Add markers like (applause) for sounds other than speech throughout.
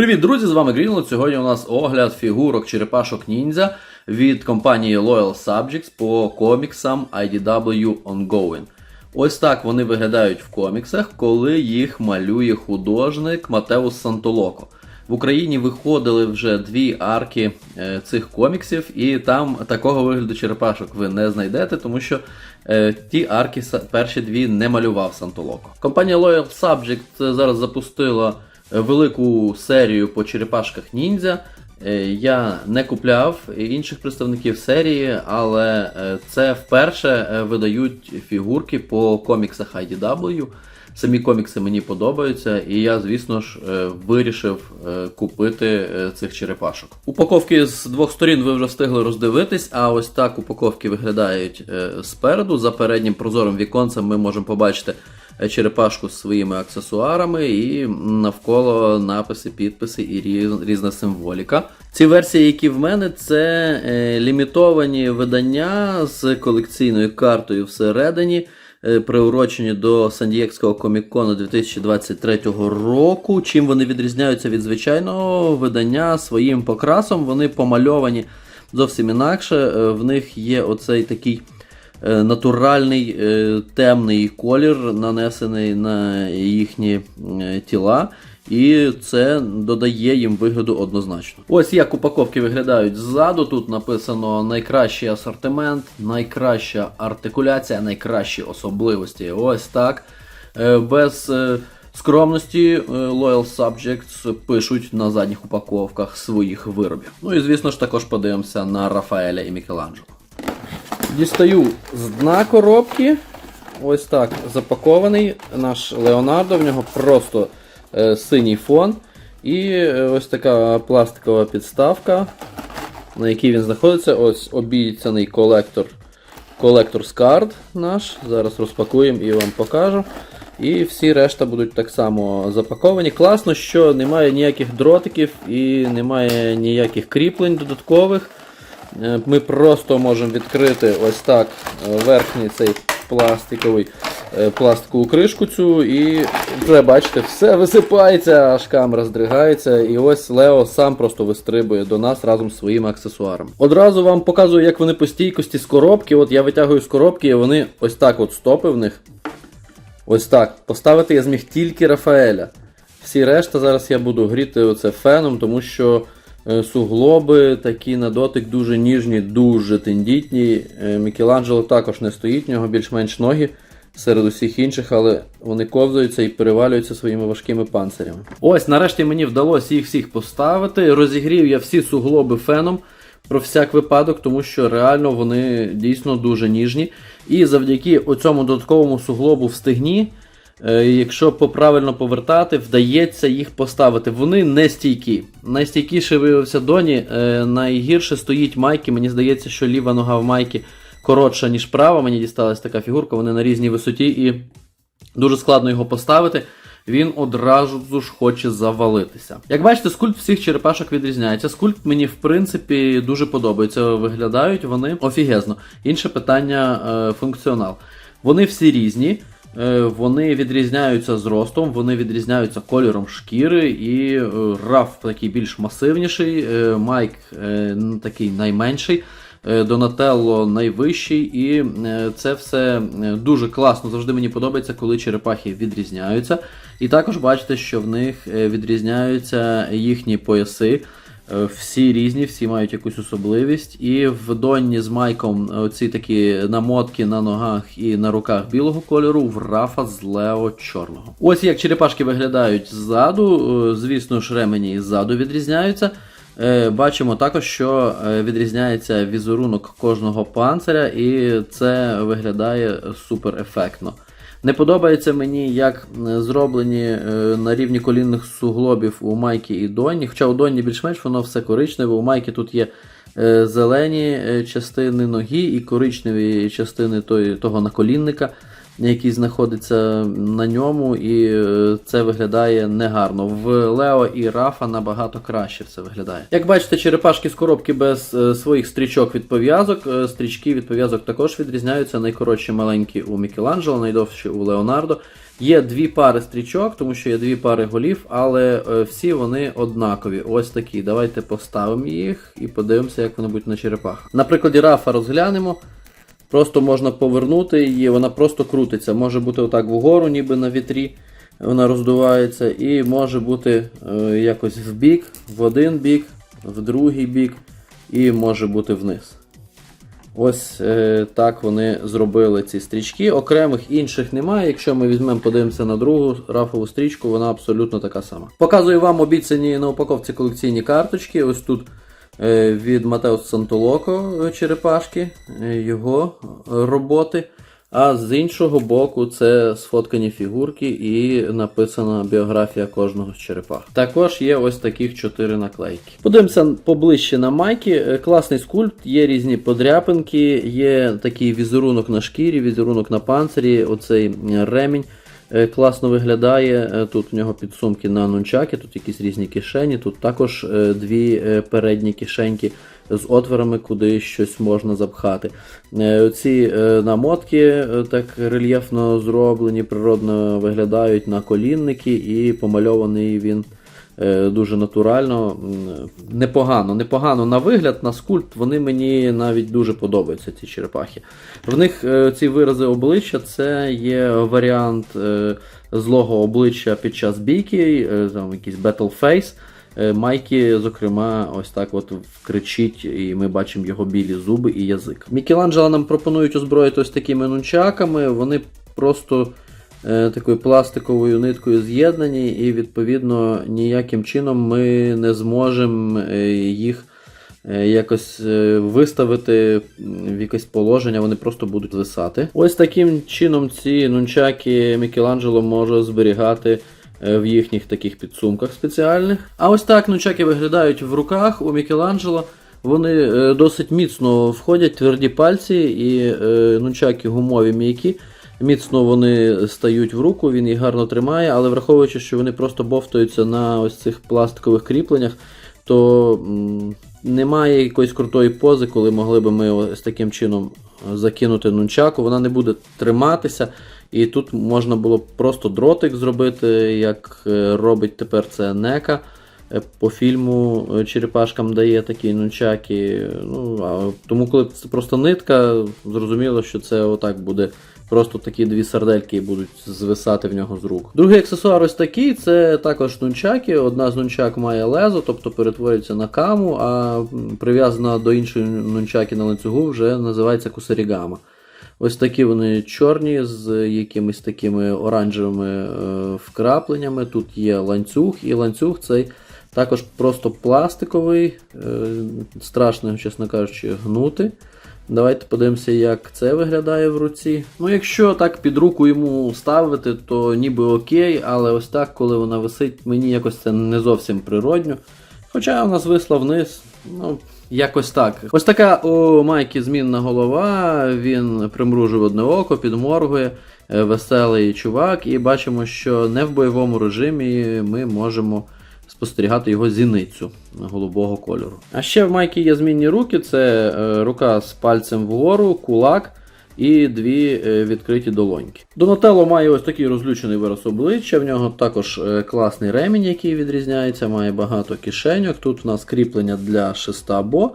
Привіт, друзі! З вами Greenload. Сьогодні у нас огляд фігурок черепашок ніндзя від компанії Loyal Subjects по коміксам IDW Ongoing. Ось так вони виглядають в коміксах, коли їх малює художник Матеус Сантолоко. В Україні виходили вже дві арки е, цих коміксів, і там такого вигляду черепашок ви не знайдете, тому що е, ті арки перші дві не малював Сантолоко. Компанія Loyal Subject зараз запустила е, велику серію по черепашках ніндзя. Е, Я не купляв інших представників серії, але е, це вперше е, видають фігурки по коміксах IDW. Самі комікси мені подобаються, і я, звісно ж, вирішив купити цих черепашок. Упаковки з двох сторін ви вже встигли роздивитись, а ось так упаковки виглядають спереду. За переднім прозорим віконцем ми можемо побачити черепашку з своїми аксесуарами і навколо написи, підписи і різна символіка. Ці версії, які в мене, це е, лімітовані видання з колекційною картою всередині е, приурочені до Сан-Дієкського комікону 2023 року. Чим вони відрізняються від звичайного видання своїм покрасом, вони помальовані зовсім інакше. Е, В них є оцей такий натуральний е, темний колір, нанесений на їхні е, тіла. І це додає їм вигляду однозначно. Ось як упаковки виглядають ззаду. Тут написано найкращий асортимент, найкраща артикуляція, найкращі особливості. Ось так. Е, Без е, скромності е, Loyal Subjects пишуть на задніх упаковках своїх виробів. Ну і звісно ж також подивимося на Рафаеля і Мікеланджело. Дістаю з дна коробки. Ось так запакований наш Леонардо. В нього просто е, синій фон. І е, ось така пластикова підставка, на якій він знаходиться. Ось обіцяний колектор. Колектор Scard наш. Зараз розпакуємо і вам покажу. І всі решта будуть так само запаковані. Класно, що немає ніяких дротиків і немає ніяких кріплень додаткових. Е, Ми просто можемо відкрити ось так е, верхній цей пластиковий е, пластикову кришку цю, і вже бачите, все (laughs) висипається, аж камера здригається. І ось Лео сам просто вистрибує до нас разом з своїми аксесуарами. Одразу вам показую, як вони по стійкості з коробки. От я витягую з коробки, і вони ось так от стопи в них. Ось так. Поставити я зміг тільки Рафаеля. Всі решта зараз я буду гріти оце феном, тому що суглоби такі на дотик дуже ніжні, дуже тендітні. Е, Мікеланджело також не стоїть, в нього більш-менш ноги серед усіх інших, але вони ковзаються і перевалюються своїми важкими панцирями. Ось, нарешті мені вдалося їх всіх поставити. Розігрів я всі суглоби феном. Про всяк випадок, тому що реально вони дійсно дуже ніжні. І завдяки оцьому додатковому суглобу в стегні, е, якщо поправильно повертати, вдається їх поставити. Вони не стійкі. Найстійкіше виявився Доні. е, Найгірше стоїть майки. Мені здається, що ліва нога в майки коротша, ніж права. Мені дісталась така фігурка, вони на різній висоті, і дуже складно його поставити. Він одразу ж хоче завалитися. Як бачите, скульпт всіх черепашок відрізняється. Скульпт мені, в принципі, дуже подобається. Виглядають вони офігезно. Інше питання е, функціонал. Вони всі різні. Е, Вони відрізняються зростом, вони відрізняються кольором шкіри, і е, раф такий більш масивніший, е, Майк такий найменший. Донателло найвищий, і це все дуже класно. Завжди мені подобається, коли черепахи відрізняються. І також бачите, що в них відрізняються їхні пояси. Е, Всі різні, всі мають якусь особливість. І в Донні з Майком е, ці такі намотки на ногах і на руках білого кольору, в Рафа з Лео чорного. Ось як черепашки виглядають ззаду. Е, Звісно ж, ремені ззаду відрізняються. Бачимо також, що відрізняється візерунок кожного панциря, і це виглядає супер ефектно. Не подобається мені, як е, зроблені е, на рівні колінних суглобів у майки і Донні. Хоча у Донні більш-менш воно все коричневе, у майки тут є е, зелені частини ноги і коричневі частини того наколінника, який знаходиться на ньому, і е, це виглядає негарно. В Лео і Рафа набагато краще все виглядає. Як бачите, черепашки з коробки без е, своїх стрічок від пов'язок. Е, Стрічки від пов'язок також відрізняються. Найкоротші маленькі у Мікеланджело, найдовші у Леонардо. Є дві пари стрічок, тому що є дві пари голів, але всі вони однакові. Ось такі. Давайте поставимо їх і подивимося, як вони будуть на черепахах. На прикладі рафа розглянемо. Просто можна повернути її, вона просто крутиться. Може бути отак вгору, ніби на вітрі. Вона роздувається, і може бути е, якось в бік, в один бік, в другий бік, і може бути вниз. Ось е, так вони зробили ці стрічки. Окремих інших немає. Якщо ми візьмемо, подивимося на другу рафову стрічку, вона абсолютно така сама. Показую вам обіцяні на упаковці колекційні карточки. Ось тут від Матеус Сантолоко е, черепашки, е, його роботи. А з іншого боку, це сфоткані фігурки і написана біографія кожного з черепах. Також є ось таких чотири наклейки. Подивимося поближче на майки. Е, Класний скульпт, є різні подряпинки, є такий візерунок на шкірі, візерунок на панцирі, оцей е, ремінь. Е, Класно виглядає. Е, Тут у нього підсумки на нунчаки, тут якісь різні кишені, тут також е, дві передні кишеньки з отворами, куди щось можна запхати. Ці намотки так рельєфно зроблені, природно виглядають на колінники і помальований він дуже натурально. Непогано, непогано на вигляд, на скульпт, вони мені навіть дуже подобаються, ці черепахи. В них е, ці вирази обличчя це є варіант е, злого обличчя під час бійки, е, там якийсь battle face. Е, Майкі, зокрема, ось так от кричить, і ми бачимо його білі зуби і язик. Мікеланджело нам пропонують озброїти ось такими нунчаками. Вони просто е, такою пластиковою ниткою з'єднані, і відповідно ніяким чином ми не зможемо е, їх е, якось е, виставити в якесь положення, вони просто будуть висати. Ось таким чином ці нунчаки Мікеланджело може зберігати е, в їхніх таких підсумках спеціальних. А ось так нунчаки виглядають в руках у Мікеланджело. Вони е, досить міцно входять, тверді пальці, і е, нунчаки гумові м'які. Міцно вони стають в руку, він їх гарно тримає, але враховуючи, що вони просто бовтаються на ось цих пластикових кріпленнях, то немає якоїсь крутої пози, коли могли би ми ось таким чином закинути нунчаку, вона не буде триматися. І тут можна було б просто дротик зробити, як е, робить тепер це Нека. Е, По фільму е, черепашкам дає такі нунчаки. Ну, а тому, коли це просто нитка, зрозуміло, що це отак буде. Просто такі дві сардельки будуть звисати в нього з рук. Другий аксесуар ось такий, це також нунчаки. Одна з нунчак має лезо, тобто перетворюється на каму, а прив'язана до іншої нунчаки на ланцюгу вже називається кусарігама. Ось такі вони чорні з якимись такими оранжевими е, вкрапленнями. Тут є ланцюг, і ланцюг цей також просто пластиковий, е, страшно, чесно кажучи, гнути. Давайте подивимося, як це виглядає в руці. Ну, якщо так під руку йому ставити, то ніби окей, але ось так, коли вона висить, мені якось це не зовсім природньо. Хоча вона звисла вниз, ну, якось так. Ось така у Майки змінна голова, він примружує одне око, підморгує, е, веселий чувак, і бачимо, що не в бойовому режимі ми можемо спостерігати його зіницю голубого кольору. А ще в Майки є змінні руки: це е, рука з пальцем вгору, кулак і дві е, відкриті долоньки. Донателло має ось такий розлючений вираз обличчя. В нього також е, класний ремінь, який відрізняється, має багато кишеньок. Тут у нас кріплення для шеста бо.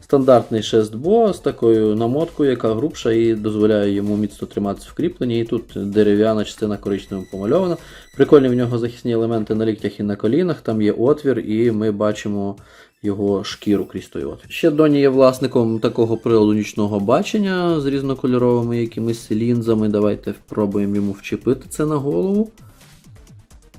Стандартний шест бо з такою намоткою, яка грубша і дозволяє йому міцно триматися в кріпленні. І тут дерев'яна частина коричневим помальована. Прикольні в нього захисні елементи на ліктях і на колінах. Там є отвір, і ми бачимо його шкіру крізь той отвір. Ще Доні є власником такого приладу нічного бачення з різнокольоровими якимись лінзами. Давайте спробуємо йому вчепити це на голову.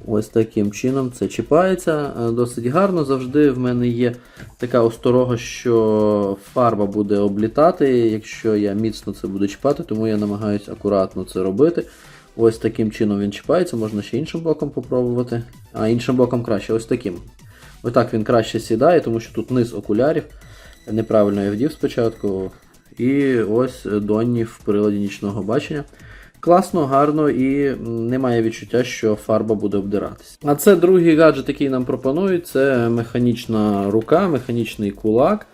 Ось таким чином це чіпається. Е, Досить гарно. Завжди в мене є така осторога, що фарба буде облітати, якщо я міцно це буду чіпати, тому я намагаюся акуратно це робити. Ось таким чином він чіпається, можна ще іншим боком попробувати. А іншим боком краще, ось таким. Ось так він краще сідає, тому що тут низ окулярів. Неправильно я вдів спочатку. І ось Донні в приладі нічного бачення. Класно, гарно і немає відчуття, що фарба буде обдиратись. А це другий гаджет, який нам пропонують, це механічна рука, механічний кулак,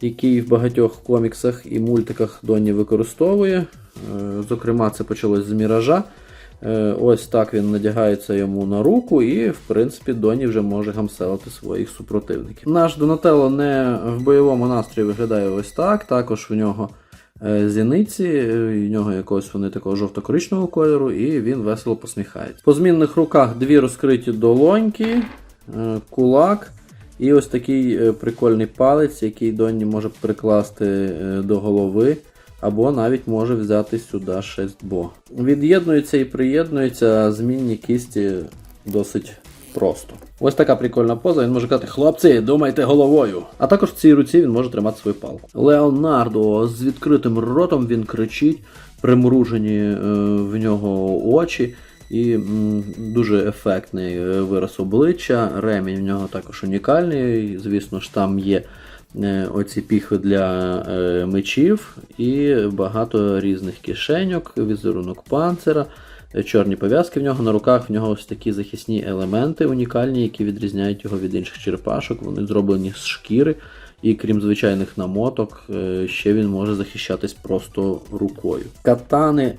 який в багатьох коміксах і мультиках Донні використовує. Е, Зокрема, це почалось з Міража. Е, Ось так він надягається йому на руку, і, в принципі, Доні вже може гамселити своїх супротивників. Наш Донателло не в бойовому настрої виглядає ось так. Також в нього е, зіниці, в нього якогось вони такого жовто-коричневого кольору, і він весело посміхається. По змінних руках дві розкриті долоньки, е, кулак. І ось такий прикольний палець, який Донні може прикласти до голови, або навіть може взяти сюди шестбо. Від'єднуються і приєднуються змінні кісті досить просто. Ось така прикольна поза. Він може казати, хлопці, думайте головою. А також в цій руці він може тримати свою палку. Леонардо з відкритим ротом він кричить, примружені е, в нього очі. І дуже ефектний е, вираз обличчя. Ремінь в нього також унікальний. Звісно ж, там є оці піхви для е, мечів і багато різних кишеньок, візерунок панцира, е, чорні пов'язки в нього на руках. В нього ось такі захисні елементи унікальні, які відрізняють його від інших черепашок. Вони зроблені з шкіри. І крім звичайних намоток, е, ще він може захищатись просто рукою. Катани е,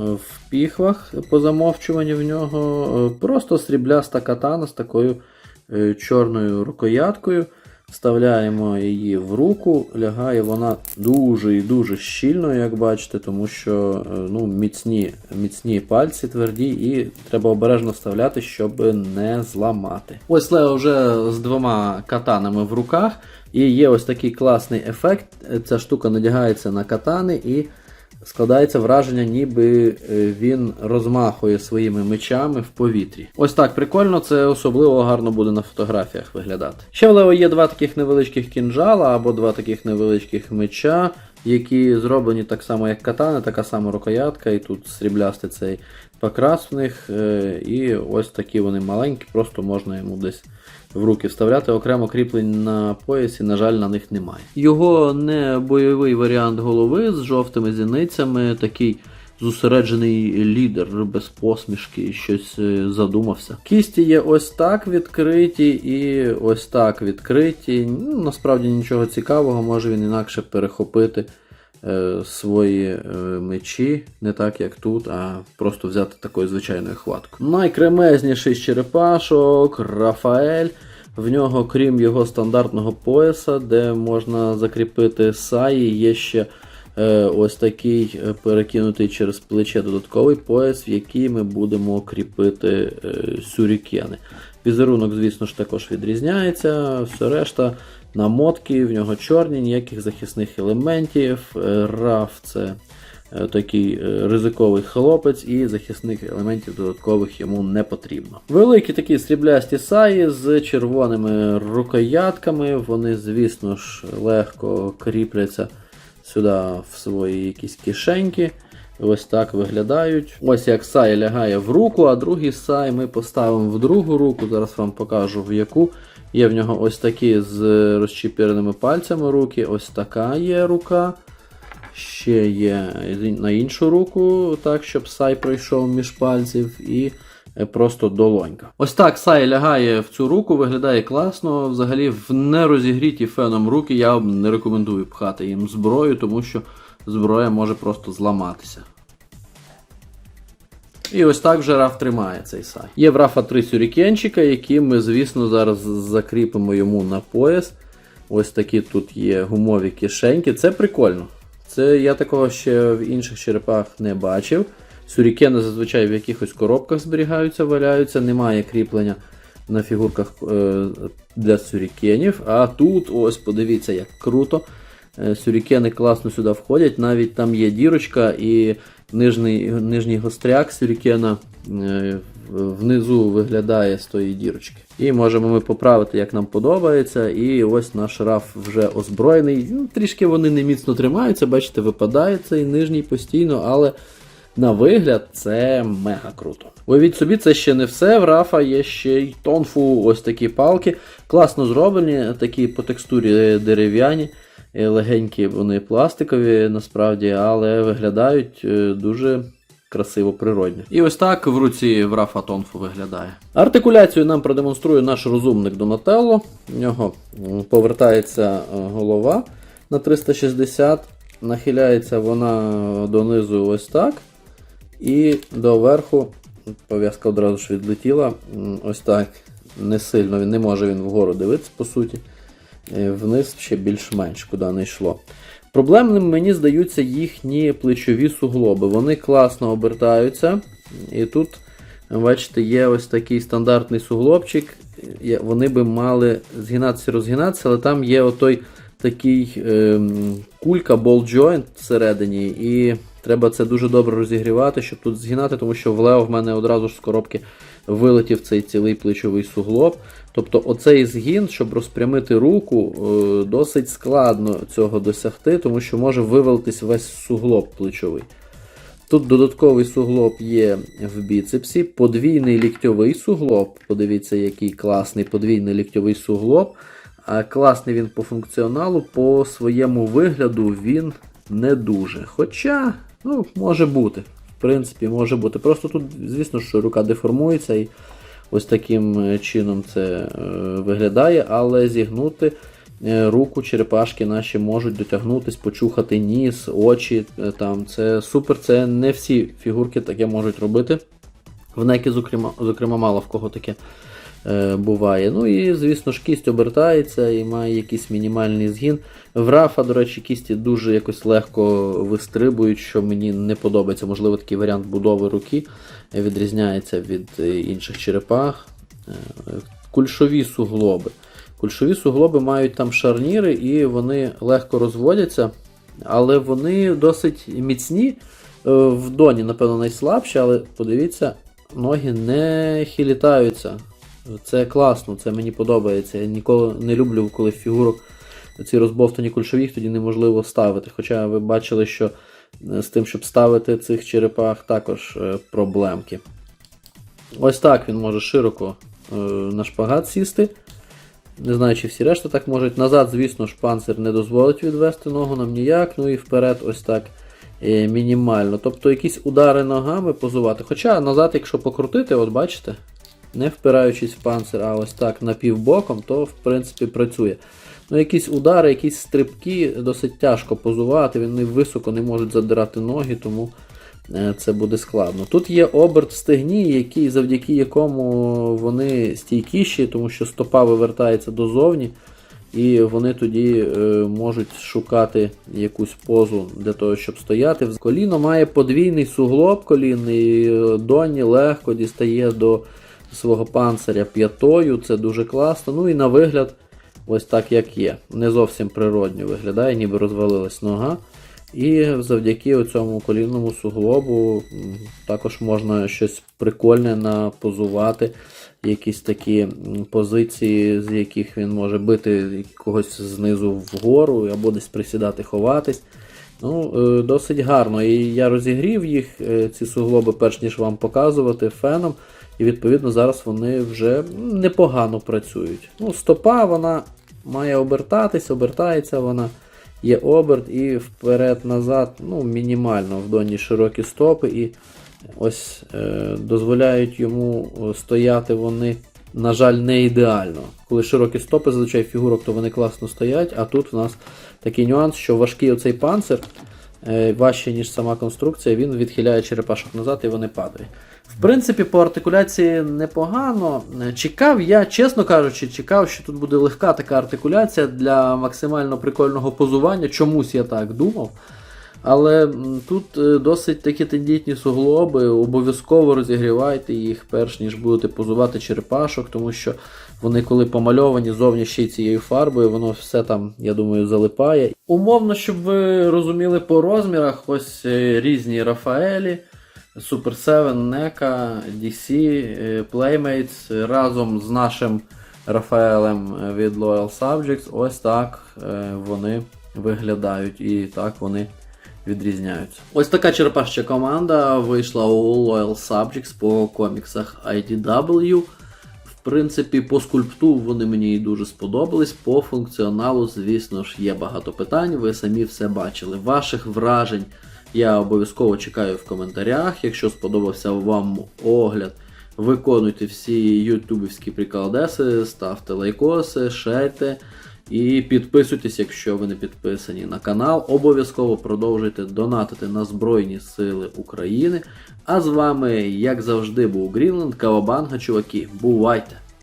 в піхвах по замовчуванню в нього е, просто срібляста катана з такою е, чорною рукояткою. Вставляємо її в руку, лягає вона дуже і дуже щільно, як бачите, тому що е, ну, міцні, міцні пальці тверді, і треба обережно вставляти, щоб не зламати. Ось Лео вже з двома катанами в руках, і є ось такий класний ефект. Ця штука надягається на катани і складається враження, ніби е, він розмахує своїми мечами в повітрі. Ось так прикольно, це особливо гарно буде на фотографіях виглядати. Ще в Лео є два таких невеличких кінжала або два таких невеличких меча, які зроблені так само, як катани, така сама рукоятка, і тут сріблястий цей покрас в них. е, І ось такі вони маленькі, просто можна йому десь в руки вставляти. Окремо кріплень на поясі, на жаль, на них немає. Його не бойовий варіант голови з жовтими зіницями, такий зосереджений лідер без посмішки, щось е, задумався. Кісті є ось так відкриті і ось так відкриті. Ну, насправді нічого цікавого, може він інакше перехопити свої е, мечі, не так як тут, а просто взяти такою звичайною хваткою. Найкремезніший з черепашок Рафаель. В нього, крім його стандартного пояса, де можна закріпити саї, є ще е, ось такий е, перекинутий через плече додатковий пояс, в який ми будемо кріпити е, сюрікени. Візерунок, звісно ж, також відрізняється, все решта. Намотки, в нього чорні, ніяких захисних елементів. Е, Раф це е, такий е, ризиковий хлопець, і захисних елементів додаткових йому не потрібно. Великі такі сріблясті саї з червоними рукоятками. Вони, звісно ж, легко кріпляться сюди в свої якісь кишеньки. Ось так виглядають. Ось як сай лягає в руку, а другий сай ми поставимо в другу руку. Зараз вам покажу в яку. Є в нього ось такі з розчіпіреними пальцями руки. Ось така є рука. Ще є на іншу руку, так, щоб сай пройшов між пальців. І е, просто долонька. Ось так сай лягає в цю руку, виглядає класно. Взагалі, в нерозігріті феном руки я не рекомендую пхати їм зброю, тому що зброя може просто зламатися. І ось так вже раф тримає цей сай. Є в рафа три сюрікенчика, які ми, звісно, зараз закріпимо йому на пояс. Ось такі тут є гумові кишеньки. Це прикольно. Це я такого ще в інших черепах не бачив. Сюрікени зазвичай в якихось коробках зберігаються, валяються, немає кріплення на фігурках е, для сюрікенів. А тут, ось, подивіться, як круто. Е, Сюрікени класно сюди входять, навіть там є дірочка і нижній, нижній гостряк сюрікена е, внизу виглядає з тої дірочки. І можемо ми поправити, як нам подобається. І ось наш раф вже озброєний. Ну, трішки вони не міцно тримаються, бачите, випадає цей нижній постійно, але на вигляд це мега круто. Уявіть собі, це ще не все. В Рафа є ще й тонфу, ось такі палки. Класно зроблені, такі по текстурі дерев'яні, е, легенькі вони пластикові насправді, але виглядають е, дуже красиво природньо. І ось так в руці в Рафа Тонфу виглядає. Артикуляцію нам продемонструє наш розумник Донателло. В нього повертається е, голова на 360, нахиляється вона донизу ось так. І доверху пов'язка одразу ж відлетіла. Ось так. Не сильно він не може він вгору дивитися, по суті. Е, Вниз ще більш-менш куди не йшло. Проблемним мені здаються їхні плечові суглоби. Вони класно обертаються. І тут, бачите, є ось такий стандартний суглобчик. Вони би мали згинатися, розгинатися, але там є отой такий ем, кулька ball joint всередині, і треба це дуже добре розігрівати, щоб тут згинати, тому що в Лео в мене одразу ж з коробки вилетів цей цілий плечовий суглоб. Тобто оцей згін, щоб розпрямити руку, е, досить складно цього досягти, тому що може вивалитись весь суглоб плечовий. Тут додатковий суглоб є в біцепсі, подвійний ліктьовий суглоб. Подивіться, який класний подвійний ліктьовий суглоб. А класний він по функціоналу, по своєму вигляду він не дуже. Хоча, ну, може бути. В принципі, може бути. Просто тут, звісно, що рука деформується і ось таким е, чином це е, виглядає, але зігнути е, руку черепашки наші можуть дотягнутись, почухати ніс, очі. Там. Це супер, це не всі фігурки таке можуть робити. В некі, зокрема, зокрема, мало в кого таке буває. Ну і, звісно ж, кість обертається і має якийсь мінімальний згін. В Рафа, до речі, кісті дуже якось легко вистрибують, що мені не подобається. Можливо, такий варіант будови руки відрізняється від е, інших черепах. Е, Кульшові суглоби. Кульшові суглоби мають там шарніри і вони легко розводяться, але вони досить міцні. Е, В доні, напевно, найслабші, але подивіться, ноги не хилітаються. Це класно, це мені подобається. Я ніколи не люблю, коли фігурок ці розбовтані кульшові, тоді неможливо ставити. Хоча ви бачили, що е, з тим, щоб ставити цих черепах, також е, проблемки. Ось так він може широко е, на шпагат сісти. Не знаю, чи всі решта так можуть. Назад, звісно ж, не дозволить відвести ногу нам ніяк. Ну і вперед, ось так мінімально. Тобто якісь удари ногами позувати. Хоча назад, якщо покрутити, от бачите, не впираючись в панцир, а ось так напівбоком, то в принципі працює. Ну, якісь удари, якісь стрибки досить тяжко позувати, вони високо не можуть задирати ноги, тому е, це буде складно. Тут є оберт в стегні, який, завдяки якому вони стійкіші, тому що стопа вивертається дозовні, і вони тоді е, можуть шукати якусь позу для того, щоб стояти. Коліно має подвійний суглоб колінний, е, доні легко дістає до свого панциря п'ятою, це дуже класно. Ну і на вигляд, ось так як є. Не зовсім природньо виглядає, ніби розвалилась нога. І завдяки цьому колінному суглобу також можна щось прикольне напозувати, якісь такі позиції, з яких він може бити когось знизу вгору, або десь присідати, ховатись. Ну, е, Досить гарно. І я розігрів їх, е, ці суглоби, перш ніж вам показувати феном. І відповідно зараз вони вже непогано працюють. Ну, Стопа вона має обертатись, обертається вона. Є оберт і вперед-назад, ну, мінімально в доні широкі стопи, і ось е, дозволяють йому е, стояти вони, на жаль, не ідеально. Коли широкі стопи, зазвичай фігурок, то вони класно стоять, а тут в нас такий нюанс, що важкий оцей панцир, е, важче, ніж сама конструкція, він відхиляє черепашок назад і вони падають. В принципі, по артикуляції непогано. Чекав я, чесно кажучи, чекав, що тут буде легка така артикуляція для максимально прикольного позування. Чомусь я так думав. Але тут е, досить такі тендітні суглоби, обов'язково розігрівайте їх, перш ніж будете позувати черепашок, тому що вони, коли помальовані зовні ще цією фарбою, воно все там, я думаю, залипає. Умовно, щоб ви розуміли по розмірах, ось е, різні Рафаелі. Super 7, NECA, DC, е, Playmates разом з нашим Рафаелем е, від Loyal Subjects. Ось так е, вони виглядають і так вони відрізняються. Ось така черепашча команда вийшла у Loyal Subjects по коміксах IDW. В принципі, по скульпту вони мені і дуже сподобались. По функціоналу, звісно ж, є багато питань. Ви самі все бачили. Ваших вражень я обов'язково чекаю в коментарях. Якщо сподобався вам огляд, виконуйте всі ютубівські приколдеси, ставте лайкоси, шерте. І підписуйтесь, якщо ви не підписані на канал. Обов'язково продовжуйте донатити на Збройні Сили України. А з вами, як завжди, був Грінленд, Кавабанга, чуваки. Бувайте!